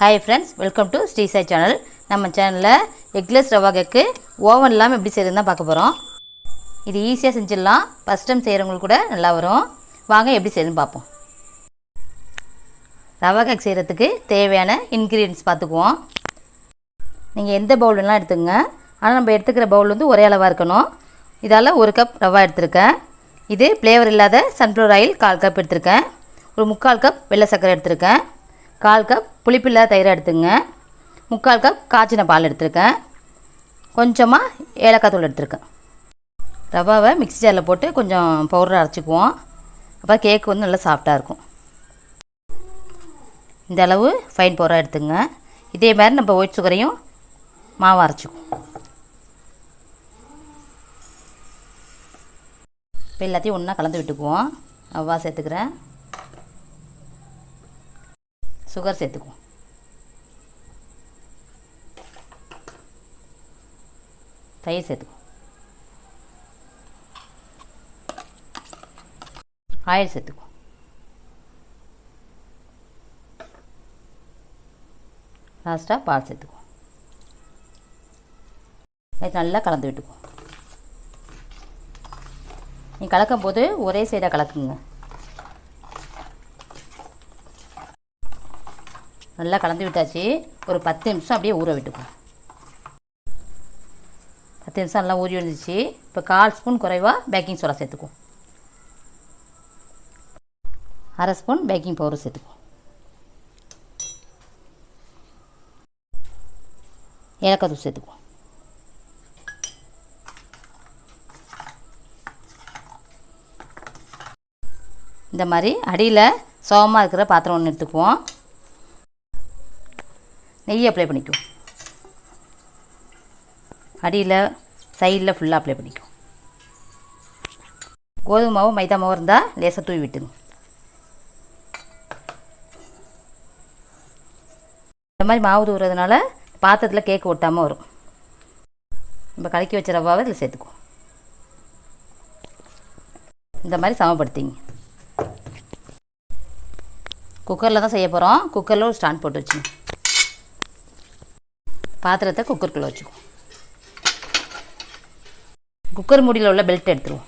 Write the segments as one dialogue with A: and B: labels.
A: Hi friends welcome to Sri Sai channel நம்ம சேனலில் eggless rava கேக்கு oven இல்லாமல் எப்படி செய்யறதுன்னு தான் பார்க்க போகிறோம் இது ஈஸியாக செஞ்சிடலாம். ஃபஸ்ட் டைம் செய்கிறவங்களுக்கு கூட நல்லா வரும். வாங்க எப்படி செய்யணும்னு பார்ப்போம். ரவா கேக் செய்கிறதுக்கு தேவையான இன்க்ரீடியன்ஸ் பார்த்துக்குவோம். நீங்கள் எந்த பவுல் எடுத்துங்க ஆனால் நம்ம எடுத்துக்கிற பவுல் வந்து ஒரே அளவாக இருக்கணும். இதால் ஒரு கப் ரவா எடுத்திருக்கேன். இது ஃப்ளேவர் இல்லாத சன்ஃப்ளவர் ஆயில் கால் கப் எடுத்திருக்கேன். ஒரு முக்கால் கப் வெள்ளை சர்க்கரை எடுத்திருக்கேன். கால் கப் புளிப்பில்லாத தயிரை எடுத்துங்க. முக்கால் கப் காய்ச்சின பால் எடுத்திருக்கேன். கொஞ்சமாக ஏலக்காய் தூள் எடுத்திருக்கேன். ரவாவை மிக்ஸி ஜாரில் போட்டு கொஞ்சம் பவுடர் அரைச்சிக்குவோம். அப்போ கேக் வந்து நல்லா சாஃப்டாக இருக்கும். இந்த அளவு ஃபைன் பவுடராக எடுத்துங்க. இதே மாதிரி நம்ம ஒயிட் சுகரையும் மாவு அரைச்சிக்குவோம். இப்போ எல்லாத்தையும் ஒன்றா கலந்து விட்டுக்குவோம். ரவா சேர்த்துக்கிறேன். சுகர் சேர்த்துக்குவோம் தயிர் சேர்த்துக்குவோம் ஆயில் சேர்த்துக்குவோம் லாஸ்ட்டாக பால் சேர்த்துக்குவோம் இது நல்லா கலந்து விட்டுக்குவோம் நீ கலக்கும் போது ஒரே சைடாக கலக்குங்க. நல்லா கலந்து விட்டாச்சு. ஒரு பத்து நிமிஷம் அப்படியே ஊற விட்டுக்குவோம் பத்து நிமிஷம் நல்லா ஊறி வந்துச்சு. இப்போ கால் ஸ்பூன் குறைவாக பேக்கிங் சோடா சேர்த்துக்குவோம் அரை ஸ்பூன் பேக்கிங் பவுடர் சேர்த்துக்குவோம் ஏலக்காய் தூள் சேர்த்துக்குவோம் இந்த மாதிரி அடியில் சோகமாக இருக்கிற பாத்திரம் ஒன்று எடுத்துக்குவோம். நெய் அப்ளை பண்ணிக்குவோம் அடியில் சைடில் ஃபுல்லாக அப்ளை பண்ணிக்குவோம் கோதுமை மாவு மைதா மாவு இருந்தால் லேசாக தூவி விட்டுங்க இந்த மாதிரி மாவு தூவுறதுனால பாத்திரத்தில் கேக்கு ஒட்டாமல் வரும். நம்ம கலக்கி வச்ச ரவாவை இதில் சேர்த்துக்குவோம் இந்த மாதிரி சமப்படுத்திங்க. குக்கரில் தான் செய்ய போகிறோம் குக்கரில் ஒரு ஸ்டாண்ட் போட்டு வச்சுங்க. பாத்திரத்தை குக்கருக்குள்ளே வச்சுக்குவோம். குக்கர் மூடியில் உள்ள பெல்ட் எடுத்துருவோம்.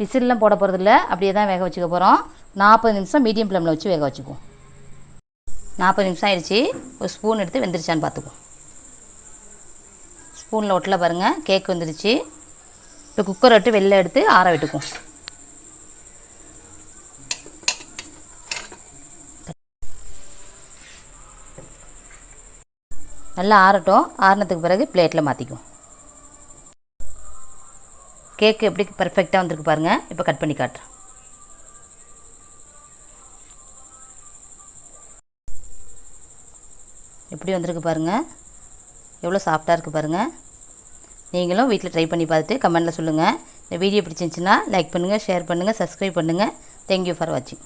A: விசில்லாம் போட போகிறதில்ல அப்படியே தான் வேக வச்சுக்க போகிறோம் நாற்பது நிமிஷம் மீடியம் ஃப்ளேமில் வச்சு வேக வச்சுக்குவோம். நாற்பது நிமிஷம் ஆயிடுச்சு. ஒரு ஸ்பூன் எடுத்து வெந்துருச்சான்னு பார்த்துக்குவோம். ஸ்பூனில் ஒட்டலை பாருங்கள் கேக் வந்துருச்சு. இப்போ குக்கர் விட்டு வெளில எடுத்து ஆற விட்டுக்குவோம். நல்லா ஆறட்டும். ஆறினதுக்கு பிறகு பிளேட்டில் மாற்றிக்கும் கேக்கு எப்படி பர்ஃபெக்டாக வந்திருக்கு பாருங்கள் இப்போ கட் பண்ணி காட்டுறேன். எப்படி வந்திருக்கு பாருங்கள் எவ்வளோ சாஃப்டாக இருக்குது பாருங்கள் நீங்களும் வீட்டில் ட்ரை பண்ணி பார்த்துட்டு கமெண்டில் சொல்லுங்கள் இந்த வீடியோ பிடிச்சிருந்துச்சின்னா லைக் பண்ணுங்கள் ஷேர் பண்ணுங்கள் சப்ஸ்கிரைப் பண்ணுங்கள் தேங்க்யூ ஃபார் வாட்சிங்